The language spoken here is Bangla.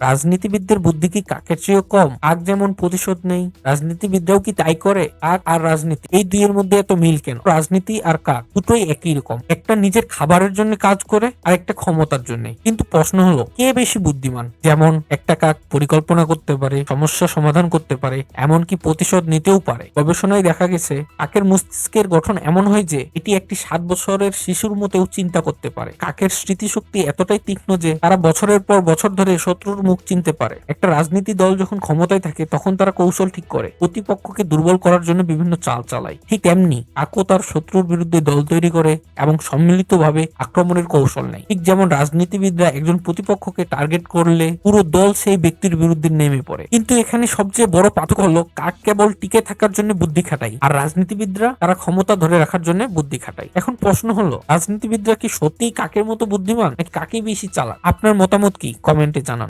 রাজনীতিবিদদের বুদ্ধি কি কাকের চেয়েও কম? আগ যেমন প্রতিশোধ নেই, রাজনীতিবিদরাও কি তাই করে? আগ আর রাজনীতি? এই দুইয়ের মধ্যে এত মিল কেন? রাজনীতি আর কাক, দুটোই একই রকম। একটা নিজের খাবারের জন্য কাজ করে, আর একটা ক্ষমতার জন্য। কিন্তু প্রশ্ন হলো, কে বেশি বুদ্ধিমান? যেমন একটা কাক পরিকল্পনা করতে পারে, সমস্যা সমাধান করতে পারে এমনকি প্রতিশোধ নিতেও পারে? গবেষণায় দেখা গেছে, কাকের মস্তিষ্কের গঠন এমন হয় যে, এটি একটি সাত বছরের শিশুর মতেও চিন্তা করতে পারে। কাকের স্মৃতিশক্তি এতটাই তীক্ষ্ণ যে, তারা বছরের পর বছর ধরে শত্রুর মুখ চিনতে পারে। একটা রাজনীতি দল যখন ক্ষমতায় থাকে, তখন তারা কৌশল ঠিক করে। প্রতিপক্ষকে দুর্বল করার জন্য বিভিন্ন চাল চালায়। ঠিক তেমনি কাকও তার শত্রুর বিরুদ্ধে দল তৈরি করে এবং সম্মিলিতভাবে আক্রমণের কৌশল নেয়। ঠিক যেমন রাজনীতিবিদরা একজন প্রতিপক্ষকে টার্গেট করলে পুরো দল সেই ব্যক্তির বিরুদ্ধে নেমে পড়ে। কিন্তু এখানে সবচেয়ে বড় পার্থক্য হলো, কাক কেবল টিকে থাকার জন্য বুদ্ধি খাটায়, আর রাজনীতিবিদরা তারা ক্ষমতা ধরে রাখার জন্য বুদ্ধি খাটায়। এখন প্রশ্ন হলো, রাজনীতিবিদরা কি সত্যিই কাকের মতো বুদ্ধিমান? নাকি কাকে বেশি চালাক? আপনার মতামত কি? কমেন্টে জানান।